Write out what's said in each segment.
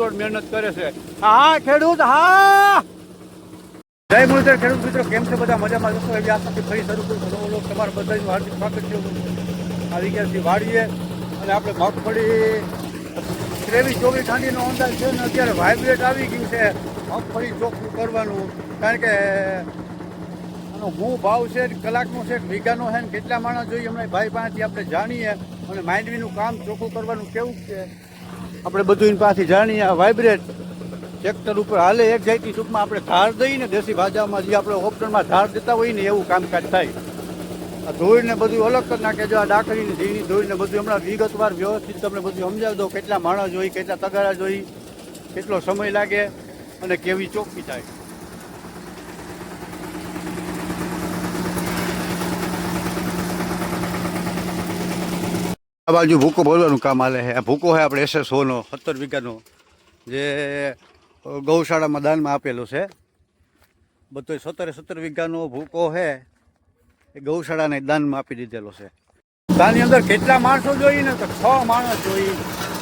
તોડ મહેનત કરે છે. હા, ખેડૂત, હા! જય મુદ્ર ખેડૂત મિત્રો, કેમ છે બધા? મજામાં? જશો એવી આશાથી ફરી શરૂ કરું નવો લોક તમારા બધાનું હાર્દિક સ્વાગત છે. આવી ગયા છીએ વાડીએ. અને આપણે મગફળી ત્રેવીસ, ચોવીસ ઠંડીનો અંદાજ છે ને અત્યારે વાઇબ્રેટ આવી ગયું છે. મગફળી ચોખ્ખું કરવાનું. કારણ કે આનો હું ભાવ છે કલાકનો છે વીઘાનો છે ને કેટલા માણસ જોઈએ, હમણાં ભાઈ પાસેથી આપણે જાણીએ. અને માંડવીનું કામ ચોખ્ખું કરવાનું કેવું છે? આપણે બધું એની પાસેથી જાણીએ, આ વાઇબ્રેટ ટ્રેક્ટર ઉપર હાલે, એક જાયતી ટૂંકમાં આપણે ધાર દઈએ ને દેશી ભાષામાં જે આપણે ઓપ્શનમાં ધાર દેતા હોય ને એવું કામકાજ થાય. આ ધોઈને બધું અલગ કરી નાખે, જો આ ડાકરીને ઝીણી ધોઈને બધું હમણાં વિગતવાર વ્યવસ્થિત તમને બધું સમજાવી દો કેટલા માણસ જોઈ કેટલા તગારા જોઈ, કેટલો સમય લાગે અને કેવી ચોખ્ખી થાય. આ બાજુ ભૂકો બોલવાનું કામ હાલે છે. ભૂકો છે આપણે એસએસઓનો સત્તર વીઘાનો, જે ગૌશાળામાં દાનમાં આપેલો છે. બધો સત્તરે સત્તર વીઘાનો ભૂકો છે. એ ગૌશાળાને દાનમાં આપી દીધેલો છે. દાનની અંદર કેટલા માણસો જોઈએ ને તો છ માણસ જોઈએ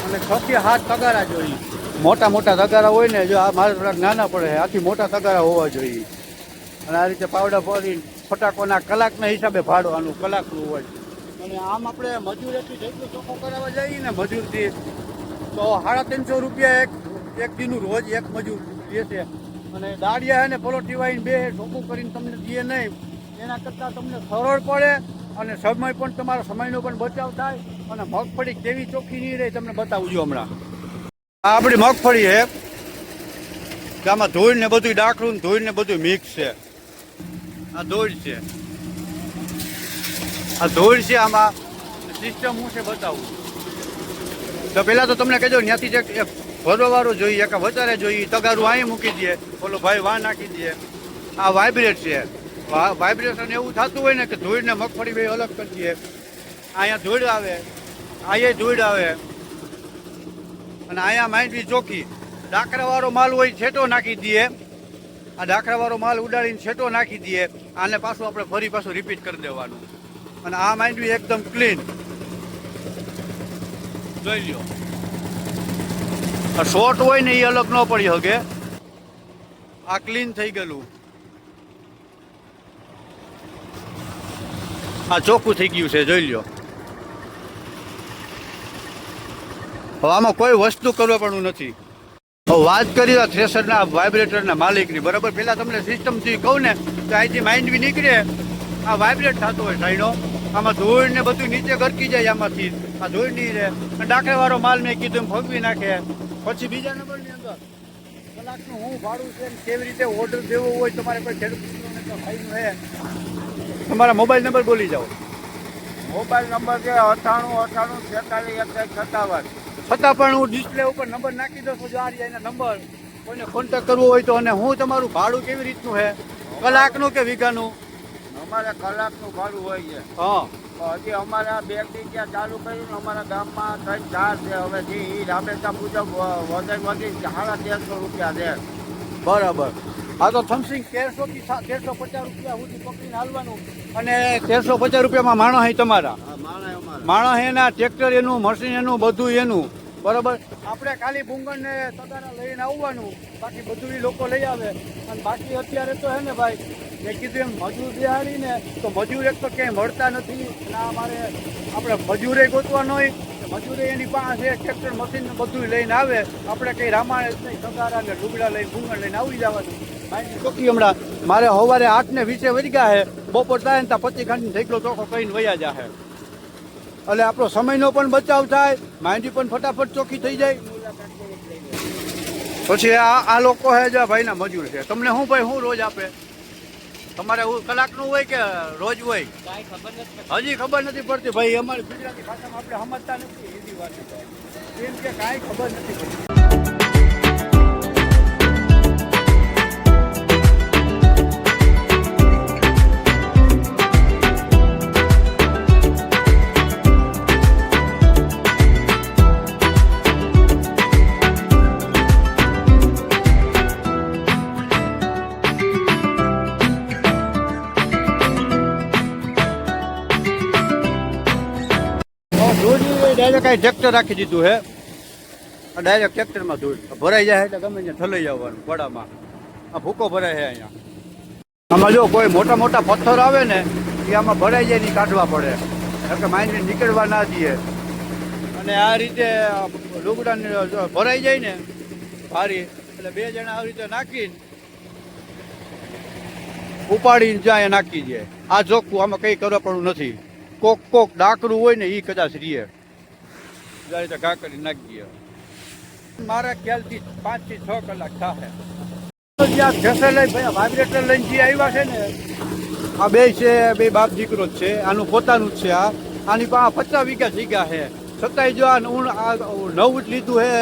અને છ થી સાત તગારા જોઈએ મોટા મોટા તગારા હોય ને, જો આ મારા થોડાક નાના પડે, આથી મોટા તગારા હોવા જોઈએ. અને આ રીતે પાવડા ફોડી ફટાકોના કલાકના હિસાબે ભાડવાનું, કલાકનું હોય. અને આમ આપણે મજૂરેથી જેટલું ચોખ્ખો કરાવવા જઈએ ને મજૂરથી, તો સાડા ત્રણસો રૂપિયા એક એક દીનું રોજ એક મજૂર લે છે. અને દાળિયા અને ને પલોઠી વાઈને બે ચોખ્ખું કરીને તમને દે નહીં. એના કરતાં તમને સરળ પડે અને સમય પણ તમારા, સમયનો પણ બચાવ થાય અને મગફળી કેવી ચોખ્ખી નહીં રહે તમને બતાવું છું હમણાં. આ આપણી મગફળી છે. કે આમાં ધોઈને બધું ડાકરું ને ધોઈને બધું મિક્સ છે. આ ધોળ છે. આ ધોળ છે આમાં. સિસ્ટમ હું છે બતાવું. તો પહેલાં તો તમને કહેજો, ત્યાંથી જે ભરવાવાળું જોઈએ કે વધારે જોઈએ, તગારું અહીં મૂકી દે ઓલો ભાઈ વાહ નાખી દે આ વાઇબ્રેટ છે. વાઇબ્રેશન એવું થતું હોય ને કે ધૂળને મગફળી ભાઈ અલગ કરી દઈએ. અહીંયા ધૂળ આવે. અહીંયા ધૂળ આવે. અને અહીંયા માંડવી ચોખ્ખી ડાકરાવાળો માલ હોય છેટો નાખી દઈએ. આ ડાકરાવાળો માલ ઉડાડીને છેટો નાખી દઈએ. આને પાછું આપણે ફરી પાછું રિપીટ કરી દેવાનું. અને આ માંડવી એકદમ ક્લીન જોઈ લ્યો. આ શોર્ટ હોય ને એ અલગ ન પડી શકે આ ક્લીન થઈ ગયેલું. આ ચોખ્ખું થઈ ગયું છે, જોઈ લ્યો. હવે આમાં કોઈ વસ્તુ કરવા પણ નથી વાત કરી થ્રેસરના વાઇબ્રેટરના માલિકની. બરાબર, પેલા તમને સિસ્ટમથી કહું ને, તો અહીંથી માઇન્ડ બી નીકળે. આ વાઇબ્રેટ થતો હોય સાઈડો આમાં ધૂળ ને બધું નીચે ગરકી જાય આમાંથી. આ ધૂળ નહીં રહે. અને ડાકરેવાળો માલ મેં કીધું એમ ભોગવી નાખે. પછી બીજા નંબરની અંદર કલાકનું હું ભાડું છે કેવી રીતે ઓર્ડર દેવો હોય તમારે કોઈ ખેડૂત તો ભાઈનું હે તમારા મોબાઈલ નંબર બોલી જાઓ. મોબાઈલ નંબર છે અઠાણું અઠાણું છેતાલીસ એકસઠ સત્તાવન. છતાં પણ હું ડિસ્પ્લે ઉપર નંબર નાખી દઉં છું જો આ એના નંબર. કોઈને કોન્ટેક્ટ કરવો હોય તો અને હું તમારું ભાડું કેવી રીતનું છે? કલાકનું કે વીઘાનું? અમારે કલાકનું ભાડું હોય છે. હા. હજી અમારે આ બે ત્યાં ચાલુ કર્યું ને અમારા ગામમાં ત્રણ ચાર છે. હવે જે એ રાબેતા મુજબ વધારે વધી સાડા તેરસો રૂપિયા છે. બરાબર. હા તો થમસિંગ તેરસો થી તેરસો પચાસ રૂપિયા સુધી પકડીને હાલવાનું. અને તેરસો પચાસ રૂપિયામાં માણસ અહીં તમારા. માણસ એના ટ્રેક્ટર એનું મશીન એનું બધું એનું. બરાબર? આપણે ખાલી ભૂંગણ ને તગારા લઈને આવવાનું. બાકી બધું એ લોકો લઈ આવે. અને બાકી અત્યારે તો હે ને ભાઈ મેં કીધું એમ, મજૂર બિહારી ને, તો મજૂર એક તો ક્યાંય મળતા નથી. અને અમારે મારે, આપણે મજૂરે ગોતવાનો હોય મજૂરે એની પાસે ટ્રેક્ટર મશીન બધું લઈને આવે. આપણે કંઈ રામાયણ નહીં સગારા ને લુગડા લઈને બુંગણ લઈને આવી જવાનું. મારી ચોખ્ખી હમણાં, મારે સવારે આઠ ને વીસે વધી ગયા છે બપોર થાય ને ત્યાં પચી ખાંડી ઢેકલો ચોખ્ખો કરીને વયા જાહે એટલે આપણો સમયનો પણ બચાવ થાય, માંડી પણ ફટાફટ ચોખ્ખી થઈ જાય. પછી આ આ લોકો હે જે ભાઈના મજૂર છે. તમને શું ભાઈ શું રોજ આપે? તમારે કલાકનું હોય કે રોજ હોય? હજી ખબર નથી પડતી. ભાઈ અમારી ગુજરાતી ભાષામાં આપણે સમજતા નથી. હિન્દી વાત એમ કે કાંઈ ખબર નથી પડતી. ડાયરેક્ટ કાંઈ ટ્રેક્ટર રાખી દીધું હે. ડાયરેક્ટ ટ્રેક્ટરમાં ધૂળ. ભરાઈ જાય એટલે ગમે ત્યાં ઠલાઈ જવાનું વડામાં આ ભૂકો ભરાય છે અહીંયા. આમાં જો કોઈ મોટા મોટા પથ્થર આવે ને, એ આમાં ભરાઈ જાય ને કાઢવા પડે. કારણ કે માઇનને નીકળવા ના દઈએ. અને આ રીતે લુગડાને ભરાઈ જાય ને, ભારી, એટલે બે જણા આવી રીતે નાખીને ઉપાડીને જાય નાખી દે. આ ચોખ્ખું આમાં કંઈ કરવા પણ નથી. કોક કોક ડાકરું હોય ને એ કદાચ રીએ. આ રીતે ઘા કરી નાખી મારા ખ્યાલથી પાંચથી છ કલાક થાય જ્યાં ફેસર લઈ વાઇબ્રેટર લઈને જે આવ્યા છે ને, આ બે છે બે બાપ દીકરો જ છે, આનું પોતાનું જ છે આ. આની પાસે પચાસ વીઘા જગ્યા છે. છતાંય જો આ નવું જ લીધું છે,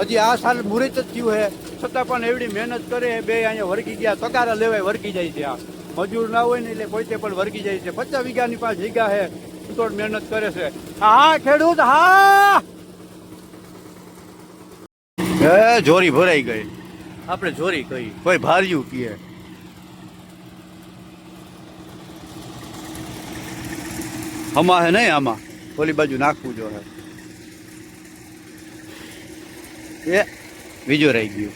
હજી આ સાલ મુહૂર્ત જ થયું છે. છતાં પણ એવડી મહેનત કરે, બે અહીંયા વર્ગી ગયા તકારા લેવાય વર્ગી જાય છે આ. મજૂર ના હોય ને એટલે પોતે પણ વર્ગી જાય છે. પચાસ વીઘાની પાસે જગ્યા છે. તો મહેનત કરે છે. હા ખેડૂત હા! હે જોરી ભરાઈ ગઈ. આપણે જોરી કહી કોઈ ભાર્યું કીએ આમાં હે નહીં આમાં? ઓલી બાજુ નાખવું જો હે. એ બીજું રહી ગયું.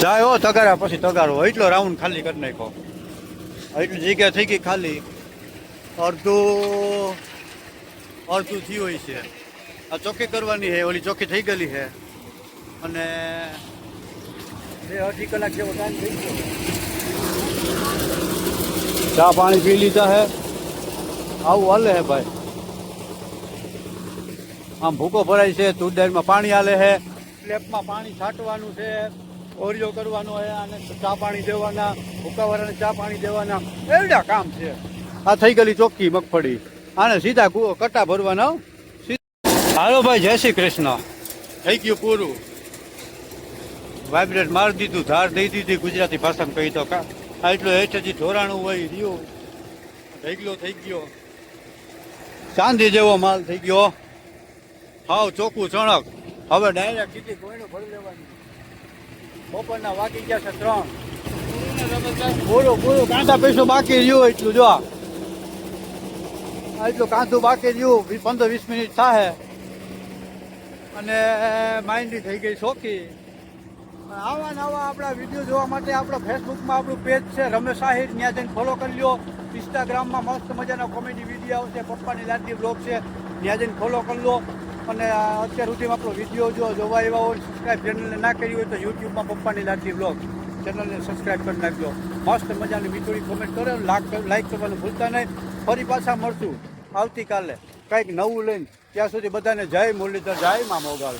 જાય હો તગારા પછી તગારો એટલો રાઉન્ડ ખાલી કરી નાખો એટલી જગ્યા થઈ ગઈ ખાલી અડધું અડધું થયું હોય છે આ ચોખ્ખી કરવાની છે ઓલી ચોખ્ખી થઈ ગયેલી છે અને બે અઢી કલાક જેવો ટાઈમ થઈ ગયો ચા પાણી પી લીધા હે આવું હાલે હે ભાઈ આમ ભૂકો ભરાય છે તુરદારમાં પાણી હાલે છે સ્લેબમાં પાણી છાંટવાનું છે ઓરિયો કરવાનો હોય અને ચા પાણી દેવાના ભૂકાવાળાને ચા પાણી દેવાના, એવડા કામ છે. આ થઈ ગયેલી ચોખ્ખી મગફળી. આને સીધા કુ- કટા ભરવાના. હાલો ભાઈ, જય શ્રી કૃષ્ણ. થઈ ગયું પૂરું. વાઇબ્રેટ મારી દીધું, ધાર દઈ દીધી, ગુજરાતી ભાષામાં કહી તો કા આ એટલો હેઠ હજી ઢોરાણું હોય, રહ્યું. ઢગલો થઈ ગયો. ચાંદી જેવો માલ થઈ ગયો. હાવ ચોખ્ખું ચણક. હવે ડાયરેક્ટ કીધી કોઈનું ભરી લેવાની. બપોરના વાગી ગયા છે ત્રણ. પૂરું પૂરું કાંદા પૈસો બાકી રહ્યું એટલું, જો. એટલું કાંદું બાકી રહ્યું પંદર, વીસ મિનિટ થાય અને માઇન્ડી થઈ ગઈ શોખી આવા નવા આપણા વીડિયો જોવા માટે આપણો ફેસબુકમાં આપણું પેજ છે, રમેશ આહિર, ત્યાં જઈને ફોલો કરી લો ઇન્સ્ટાગ્રામમાં મસ્ત મજાના કોમેડી વીડિયો આવશે, પપ્પાની લાડલી બ્લોગ છે, ત્યાં જઈને ફોલો કરી લો અને અત્યાર સુધીમાં આપણો વીડિયો જો જોવા એવા હોય સબસ્ક્રાઈબ ચેનલને ના કરી હોય તો યુટ્યુબમાં પપ્પાની લાડલી બ્લોગ ચેનલને સબસ્ક્રાઈબ કરી નાખજો. મસ્ત મજાની મીઠોડી કોમેન્ટ કરો લાઈક કરવાનું ભૂલતા નહીં. ફરી પાછા મળશું આવતીકાલે. કંઈક નવું લઈને. ત્યાં સુધી બધાને જય મુરલીધર, જય મા મોગલ.